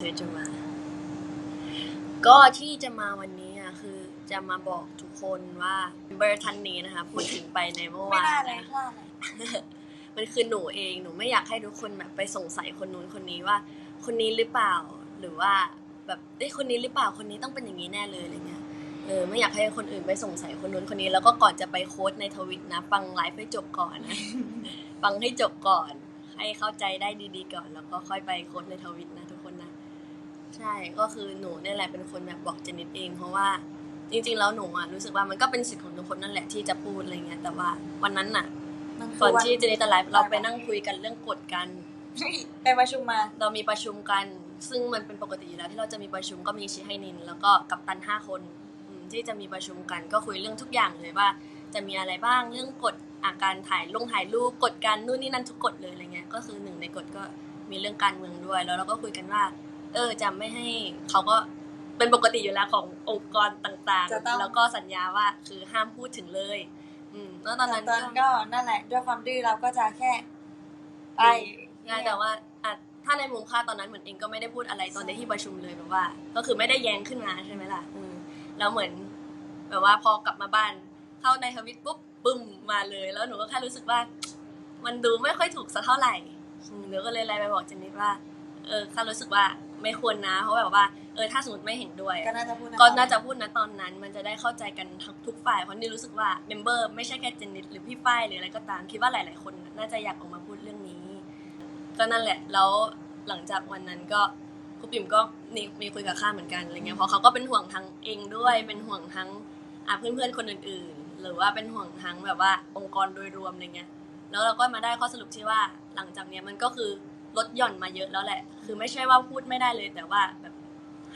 เธอจะมา ก็ที่จะมาวันนี้อะคือจะมาบอกทุกคนว่าเบอร์ท่านนี้นะคะ พูดถึงไปในเมื่อไม่วานน่าเลยนะพลาดเลยมันคือหนูเองหนูไม่อยากให้ทุกคนแบบไปสงสัยคนนู้นคนนี้ว่า คนนี้หรือเปล่าหรือว่าแบบเอ้ยคนนี้หรือเปล่าคนนี้ต้องเป็นอย่างนี้แน่เลยอะไรเงี้ยเออไม่อยากให้คนอื่นไปสงสัยคนนู้นคนนี้ แล้วก็ก่อนจะไปโค้ดในทวิตนะฟังไลฟ์ให้จบก่อนนะ ฟังให้จบก่อน ให้เข้าใจได้ดีๆก่อน แล้วก็ค่อยไปโค้ดในทวิตนะทุกคนนะ ใช่ก็คือหนูเนี่ยแหละเป็นคนแบบบอกเจนิดเอง เพราะว่าจริงๆแล้วหนูอะรู้สึกว่ามันก็เป็นสิทธิ์ของทุกคนนั่นแหละที่จะพูดอะไรเงี้ยแต่ว่าวันนั้นน่ะมันคืก่อนวันที่เจนิตไลฟ์เราไปนั่งคุยกันเรื่องกฎกันไปประชุมมาเรามีประชุมกัน ซึ่งมันเป็นปกติอยู่แล้วที่เราจะมีประชุมก็มีชิไฮนิน แล้วก็กัปตันห้าคนอืมที่จะมีประชุมกันก็คุยเรื่องทุกอย่างเลยว่า จะมีอะไรบ้างเรื่องกฎอาการถ่ายลงถ่ายรูปกฎการนู่นนี่นั่นทุกกฎเลยอะไรเงี้ยก็คือหนึ่งในกฎก็มีเรื่องการเมืองด้วย แล้วเราก็คุยกันว่า เออจะไม่ให้เขาก็เป็นปกติอยู่แล้วขององค์กรต่างจะต้อง ๆ แล้วก็สัญญาว่าคือห้ามพูดถึงเลย อืมแล้วตอนนั้นตอนก็ ก็นั่นแหละ ด้วยความดื้อเราก็จะแค่ไปใช่แต่ว่าอะถ้าในมุมค่าตอนนั้นเหมือนเองก็ไม่ได้พูดอะไรตอนในที่ประชุมเลยแบบว่า ก็คือไม่ได้แย้งขึ้นมาใช่ไหมล่ะอืมแล้วเหมือน แบบว่าพอกลับมาบ้าน เข้าในทวิตปุ๊บปึ้มมาเลย แล้วหนูก็แค่รู้สึกว่า มันดูไม่ค่อยถูกสักเท่าไหร่อืมหนูก็เลยไลน์ไปบอกเจนนิดว่า เออข้ารู้สึกว่าไม่ควรนะ เพราะแบบว่าเออถ้าสมมติไม่เห็นด้วย ก็น่าจะพูดก็น่าจะพูดนะตอนนั้น มันจะได้เข้าใจกันทั้งทุกฝ่ายเพราะนี่รู้สึกว่าเมมเบอร์ไม่ใช่แค่เจนนิดหรือพี่ฝ้ายหรืออะไรก็ตามคิดว่าหลาย ๆ คนน่าจะอยากออกมาพูดเรื่องนี้ ก็นั่นแหละแล้วหลังจากวันนั้นก็ครูปิ่มก็นี่มีคุยกับข้าเหมือนกันอะไรเงี้ยเพราะเขาก็เป็นห่วงทั้งเองด้วย เป็นห่วงทั้งอะเพื่อน ๆ คนอื่น ๆ หรือว่าเป็นห่วงทั้งแบบว่าองค์กรโดยรวมอะไรเงี้ยแล้วเราก็มาได้ข้อสรุปที่ว่าหลังจากเนี้ยมันก็คือ ลดหย่อนมาเยอะแล้วแหละ คือไม่ใช่ว่าพูดไม่ได้เลย แต่ว่าแบบ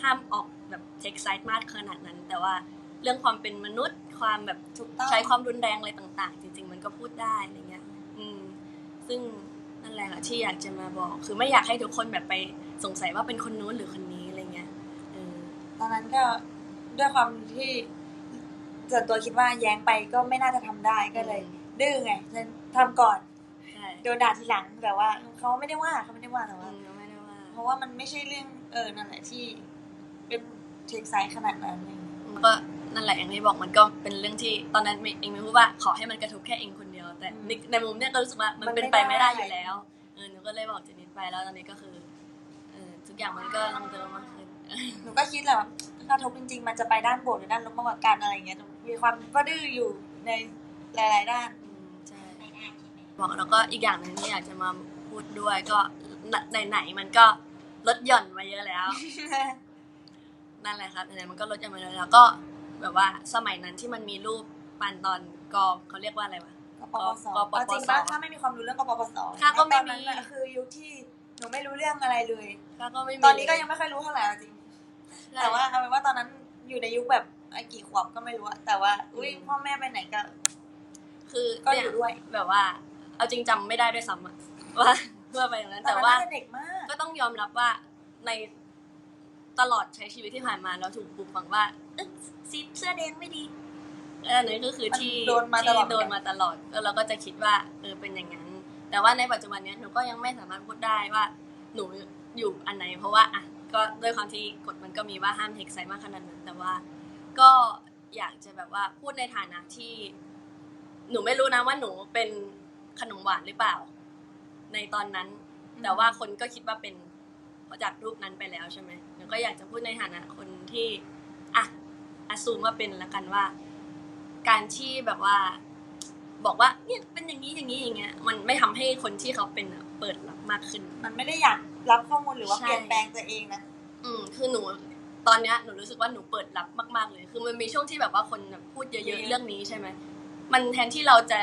ห้ามออกแบบเทคไซต์มากขนาดนั้น แต่ว่าเรื่องความเป็นมนุษย์ความแบบถูกต้องใช้ความรุนแรงอะไรต่าง ๆ จริง ๆ มันก็พูดได้อะไรเงี้ย อืม ซึ่งนั่นแหละค่ะที่อยากจะมาบอก คือไม่อยากให้ทุกคนแบบไปสงสัยว่าเป็นคนนู้นหรือคนนี้อะไรเงี้ยเออตอนนั้นก็ด้วยความที่ส่วนตัวคิดว่าแย้งไปก็ไม่น่าจะทำได้ก็เลยดื้อไงเลยทำก่อนใช่ โดนด่าทีหลังแต่ว่าเขาไม่ได้ว่าเขาไม่ได้ว่าแต่อืว่ามไม่ได้ว่า เพราะว่ามันไม่ใช่เรื่องเออนั่นแหละที่เป็นเทคไซส์ขนาดนั้นอะไรอย่างเงี้ยก็นั่นแหละอย่างที่บอกมันก็เป็นเรื่องที่ตอนนั้นเองไม่พูดว่าขอให้มันกระทบแค่เองคนเดียว แต่ในในมุมเนี้ยก็รู้สึกว่ามันเป็นไปไม่ได้อยู่แล้วเออหนูก็เลยบอกเจนิดไปแล้วตอนนี้ก็คือเออทุกอย่างมันก็ลงตัวมากขึ้นหนูก็คิดแหละว่ากระทบจริงๆ มันจะไปด้านบวกหรือด้านลบมากกว่ากันอะไรอย่างเงี้ยมีความก็ดื้ออยู่ในหลาย ๆ ด้านอืมใช่ บอกแล้วก็อีกอย่างหนึ่งที่อยากจะมาพูดด้วยก็ไหนๆมันก็ลดหย่อนมาเยอะแล้ว นั่นแหละครับไหนๆมันก็ลดหย่อนมาเยอะแล้วก็แบบว่าสมัยนั้นที่มันมีรูปปันตอนกอเขาเรียกว่าอะไรวะกปปสกปปสเอาจริงป่ะถ้าไม่มีความรู้เรื่องกปปสข้าก็ไม่มีตอนนั้นน่ะคือยุคที่หนูไม่รู้เรื่องอะไรเลยข้าก็ไม่มีตอนนี้ก็ยังไม่ค่อยรู้เท่าไหร่เอาจริงใช่แต่ว่าเอาเป็นว่าตอนนั้นอยู่ในยุคแบบไอ้กี่ขวบก็ไม่รู้อะแต่ว่า อุ้ยอืมพ่อแม่ไปไหนก็คือก็เนี่อยู่ด้วยแบบว่า เอาจริงจำไม่ได้ด้วยซ้ำอะว่าเพื่อไปอย่างนั้น แต่แต่ว่าว่าเด็กมากก็ต้องยอมรับว่าในตลอดใช้ชีวิตที่ผ่านมาเราถูกปลูกฝังว่าเอ๊ะสีเสื้อแดงไม่ดีเอออันนี้ก็คือที่มันโดนมาตลอดที่โดนมาตลอดแล้วเราก็จะคิดว่าเออเป็นอย่างนั้น แต่ว่าในปัจจุบันเนี้ยหนูก็ยังไม่สามารถพูดได้ว่า หนูอยู่อันไหน เพราะว่าอะก็ด้วยความที่กฎมันก็มีว่าห้ามเทคไซส์มากขนาดนั้น แต่ว่า ก็อยากจะแบบว่าพูดในฐานะที่ หนูไม่รู้นะว่าหนูเป็น ขนมหวานหรือเปล่า ในตอนนั้น แต่ว่าคนก็คิดว่าเป็นจากรูปนั้นไปแล้วใช่ไหมหนูก็อยากจะพูดในฐานะคนที่อะอสูมว่าเป็นละกันว่า การที่แบบว่า บอกว่าเนี่ยเป็นอย่างนี้อย่างนี้อย่างเงี้ย มันไม่ทำให้คนที่เขาเป็นอะเปิดรับมากขึ้น มันไม่ได้อยากรับข้อมูลหรือว่าใช่เปลี่ยนแปลงตัวเองนะอืม คือหนูตอนเนี้ยหนูรู้สึกว่าหนูเปิดรับมาก ๆ เลย คือมันมีช่วงที่แบบว่าคนแบบพูดเยอะ ๆ เรื่องนี้ใช่ไหม มันแทนที่เราจะ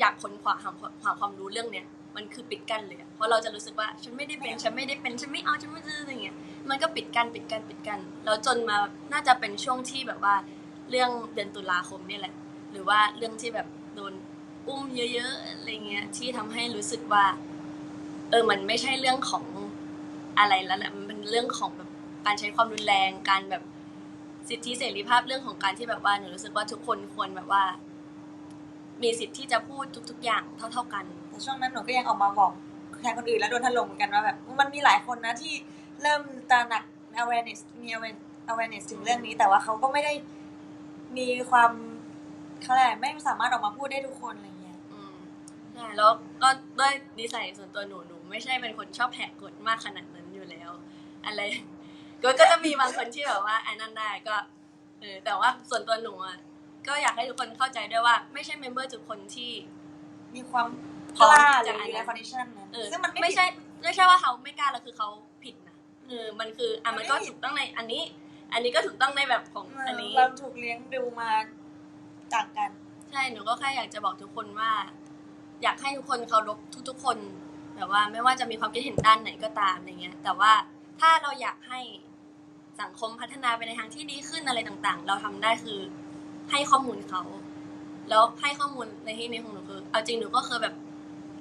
อยากค้นคว้าหาหาความรู้เรื่องเนี้ยมันคือปิดกั้นเลยเพราะเราจะรู้สึกว่าฉันไม่ได้เป็นฉันไม่ได้เป็นฉันไม่เอาฉันไม่ซื้ออะไรเงี้ยมันก็ปิดกั้นปิดกั้นปิดกั้นแล้วจนมาน่าจะเป็นช่วงที่แบบว่าเรื่องเดือนตุลาคมนี่แหละ หรือว่าเรื่องที่แบบโดนอุ้มเยอะๆอะไรเงี้ยที่ทำให้รู้สึกว่า เออมันไม่ใช่เรื่องของอะไรแล้วแหละมันเป็นเรื่องของแบบการใช้ความรุนแรงการแบบสิทธิเสรีภาพเรื่องของการที่แบบว่าหนูรู้สึกว่าทุกคนควรแบบว่า มีสิทธิ์ที่จะพูดทุก ๆ อย่างเท่า ๆกัน แต่ช่วงนั้นหนูก็ยังออกมาบอกแทนคนอื่นแล้วโดนถล่มเหมือนกันว่าแบบมันมีหลายคนนะที่เริ่มตระหนัก awareness มี awareness awareness ถึงเรื่องนี้ แต่ว่าเขาก็ไม่ได้มีความเขาเรียกอะไรไม่สามารถออกมาพูดได้ทุกคนอะไรเงี้ยอืมใช่แล้วก็ด้วยนิสัยส่วนตัวหนูหนูไม่ใช่เป็นคนชอบแหกกฎมากขนาดนั้นอยู่แล้ว อะไรก็ก็จะมีบางคนที่แบบว่าอันนั้นได้ก็เออแต่ว่าส่วนตัวหนูอะ ก็อยากให้ทุกคนเข้าใจด้วยว่าไม่ใช่เมมเบอร์ทุกคนที่มีความพกร้อมล้าที่หรือจะอยู่ในคอนดิชันนั้นเออซึ่งมันไม่ไม่ผิดใช่ไม่ใช่ว่าเขาไม่กล้าแล้วคือเขาผิดนะเออมันคืออะมัมันนไม่ก็ผิดถูกต้องในอันนี้ อันนี้ก็ถูกต้องในแบบของอันนี้ เราถูกเลี้ยงดูมาต่างกัน ใช่หนูก็แค่อยากจะบอกทุกคนว่า อยากให้ทุกคนเคารพทุก ๆ คนแบบว่าไม่ว่าจะมีความคิดเห็นด้านไหนก็ตามอะไรเงี้ย แต่ว่าถ้าเราอยากให้สังคมพัฒนาไปในทางที่ดีขึ้นอะไรต่างๆ เราทำได้คือ ให้ข้อมูลเขา แล้วให้ข้อมูลในที่นี้ของหนูคือเอาจริงหนูก็เคยแบบ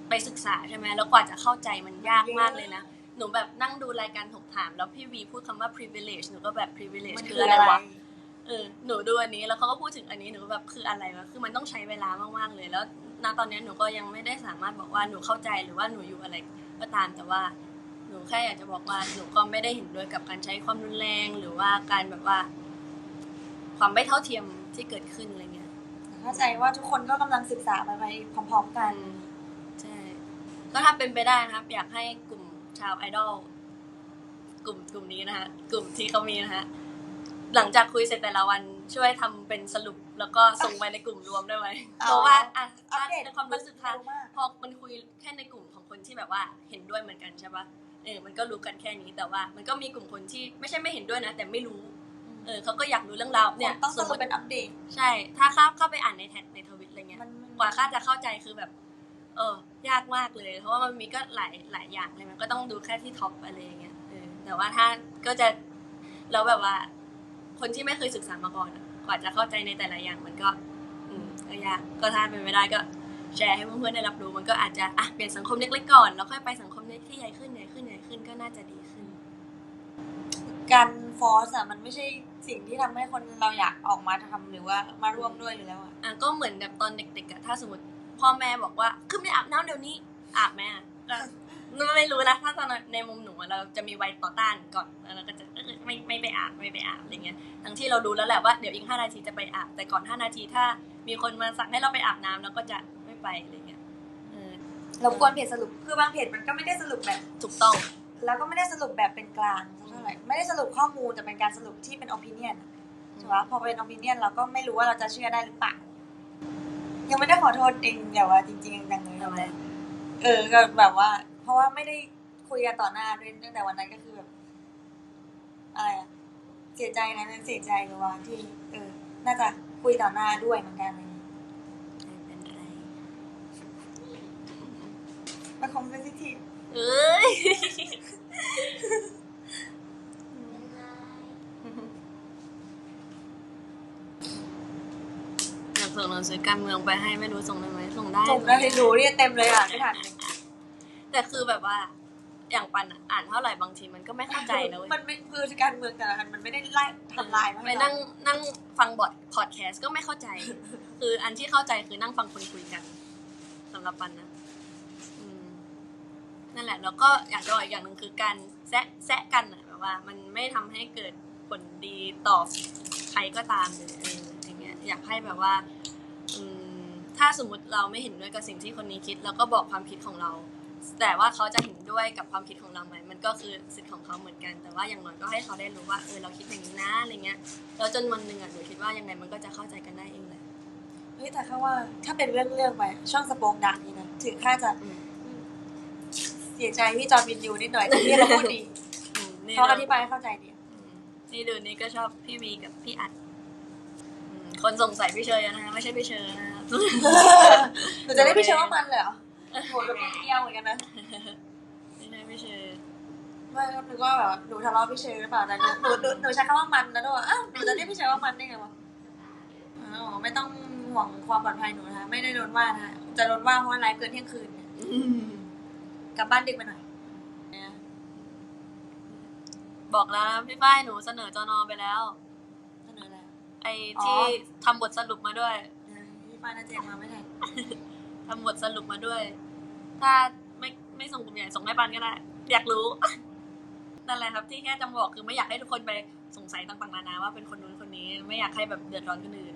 ไปศึกษาใช่ไหมแล้วกว่าจะเข้าใจมันยากมากเลยนะหนูแบบนั่งดูรายการถกถาม แล้วพี่วีพูดคำว่า privilege หนูก็แบบ privilege มันคืคือออะอะไรไรวะเออหนูดูอันนี้แล้วเขาก็พูดถึงอันนี้หนูก็แบบคืออะไรวะคือมันต้องใช้เวลามากๆเลย แล้วณตอนนี้หนูก็ยังไม่ได้สามารถบอกว่าหนูเข้าใจหรือว่าหนูอยู่อะไรก็ตามแต่ว่า หนูแค่อยากจะบอกว่าหนูก็ไม่ได้เห็นด้วยกับการใช้ความรุนแรงหรือว่าการแบบว่า ความไม่เท่าเทียม ที่เกิดขึ้นอะไรเงี้ยเข้าใจว่าทุกคนก็กำลังศึกษาไปไปพร้อมๆกันใช่ก็ถ้าเป็นไปได้นะครับ อยากให้กลุ่มชาวไอดอลกลุ่มกลุ่มนี้นะคะกลุ่มที่เขามีนะคะหลังจากคุยเสร็จแต่ละวันช่วยทำเป็นสรุปแล้วก็ส่งไปในกลุ่มรวมได้ไหมอ๋อเพราะว่าอะอัปเดตในความรู้สึกค่ะเร็วมากพอมันคุยแค่ในกลุ่มของคนที่แบบว่าเห็นด้วยเหมือนกันใช่ปะเออมันก็รู้กันแค่นี้แต่ว่า มันก็มีกลุ่มคนที่ไม่ใช่ไม่เห็นด้วยนะ แต่ไม่รู้ เออเขาก็อยากรู้เรื่องราวเนี่เนี่ยยต้องสสมมรุปติเป็นอัปเดตใช่ ถ้าเข้าเข้าไปอ่านในแท็กในทวิตอะไรเงี้ยมันกว่าข้าจะเข้าใจคือแบบ เออยากมากเลย เพราะว่ามันมีก็หลายหลายอย่างเลยมันก็ต้องดูแค่ที่ท็อปอะไรอย่างเงี้ยเออแต่ว่าถ้าก็จะแล้วแบบว่า คนที่ไม่เคยศึกษามาก่อนอะกว่าจะเข้าใจในแต่ละอย่างมันก็ อืมก็ยากก็ถ้าเป็นไม่ได้ก็แชร์ให้เพื่อนๆได้รับรู้มันก็อาจจะอะเปลี่ยนสังคมเล็กๆก่อน แล้วค่อยไปสังคมเล็กที่ใหญ่ขึ้นใหญ่ขึ้นใหญ่ขึ้นก็น่าจะดีขึ้น การฟอร์สอะมันไม่ใช่สิ่งที่ทำให้คนเราอยากออกมาทำหรือว่ามาร่วมด้วยอยู่แล้วอะอะก็เหมือนแบบตอนเด็กๆอะถ้าสมมติพ่อแม่บอกว่าขึ้นไปอาบน้ำเดี๋ยวนี้อาบไหมอะก็ไม่รู้นะถ้าตอนนั้นในมุมหนูอะเราจะมีวัยต่อต้านก่อนแล้วเราก็จะเออไม่ไม่ไปอาบไม่ไปอาบอะไรเงี้ยทั้งที่เรารู้แล้วแหละว่าเดี๋ยวอีกห้านาทีจะไปอาบแต่ก่อนห้านาทีถ้ามีคนมาสั่งให้เราไปอาบน้ำเราก็จะไม่ไปอะไรเงี้ยเออเราควรเพจสรุปคือบางเพจมันก็ไม่ได้สรุปแบบถูกต้อง แล้วก็ไม่ได้สรุปแบบเป็นกลางเท่าไหร่ไม่ได้สรุปข้อมูลแต่เป็นการสรุปที่เป็น opinion อะใช่ปะพอเป็น opinion เราก็ไม่รู้ว่าเราจะเชื่อได้หรือเปล่ายังไม่ได้ขอโทษเองอย่าว่าจริงๆจังเลยทำไมเออก็แบบว่า เพราะว่าไม่ได้คุยกันต่อหน้าด้วยตั้งแต่วันนั้นก็คือแบบอะไรอะเสียใจนะเรื่องเสียใจหรือว่าที่ เออ น่าจะคุยต่อหน้าด้วยเหมือนกันอะไรอย่างงี้ไม่เป็นไรมันคงเซนซิทีฟ เอ้ยอยากส่งหนังสือการเมืองไปให้ไม่รู้ส่งได้ไหมส่งได้ จบแล้วให้รู้เนี่ยเต็มเลยอะไม่ทันเลยแต่คือแบบว่า อย่างปันอะอ่านเท่าไหร่บางทีมันก็ไม่เข้าใจนะเว้ยมันไม่คือการเมืองแต่ละอันมันไม่ได้ไล่ทำลายมาไปให้เรานั่งนั่งฟังบอดพอดแคสต์ก็ไม่เข้าใจ คืออันที่เข้าใจคือนั่งฟังคนคุยกันสำหรับปันนะอืม นั่นแหละ แล้วก็อยากจะบอกอีกอย่างหนึ่งคือการแซะแซะกันอะแบบว่า มันไม่ทำให้เกิดผลดีต่อใครก็ตามเลยเอออย่างเงี้ยอยากให้แบบว่าอืมถ้าสมมติเราไม่เห็นด้วยกับสิ่งที่คนนี้คิดเราก็บอกความคิดของเรา แต่ว่าเขาจะเห็นด้วยกับความคิดของเราไหมมันก็คือสิทธิ์ของเขาเหมือนกัน แต่ว่าอย่างน้อยก็ให้เขาได้รู้ว่าเออเราคิดอย่างนี้นะอะไรเงี้ยแล้วจนวันหนึ่งอะหนูคิดว่ายังไงมันก็จะเข้าใจกันได้เองแหละเฮ้ยแต่แค่ว่าถ้าเป็นเรื่องเรื่องไปช่องสปองดังนี่นะถึงค่าจะอืมเสียใจที่จอร์นวินยูนิดหน่อยแต่ที่เราพูดดีอืมนี่เขาอเราธิบายให้เข้าใจดีอืมนี่ดูนี่ก็ชอบพี่วีกับพี่อัดอืมคนสงสัยพี่เชยนะคะไม่ใช่พี่เชยนะคะหนูจะได้พี่เชื่อว่ามันเลยเหรอโหดแบบเกี้ยวเหมือนกันนะไม่ใช่พี่เชยไม่ก็นึกว่าแบบหนูทะเลาะพี่เชยหรือเปล่าแต่หนูหนูหนูหนูใช้คำว่ามันนะด้วยอ้าวหนูจะเรียกพี่เชยว่ามันได้ไงวะอ๋อไม่ต้องห่วงความปลอดภัยหนูนะคะไม่ได้โดนว่านะคะจะโดนว่าเพราะว่าไลฟ์เกินเที่ยงคืนเนี่ยอืม กลับบ้านดึกไปหน่อยเนี่ยบอกแล้วนะพี่ฝ้ายหนูเสนอจอนอไปแล้ว เสนอแล้ว ไอ้ที่ทำบทสรุปมาด้วยเออพี่ป้าน่าแจ้งมาไม่ทันทำบทสรุปมาด้วย ถ้าไม่ไม่ส่งกลุ่มใหญ่ส่งให้ปันก็ได้ อยากรู้ นั่นแหละครับที่แค่จะบอกคือไม่อยากให้ทุกคนไปสงสัยต่างๆนานาว่าเป็นคนนู้นคนนี้ ไม่อยากให้แบบเดือดร้อนคนอื่น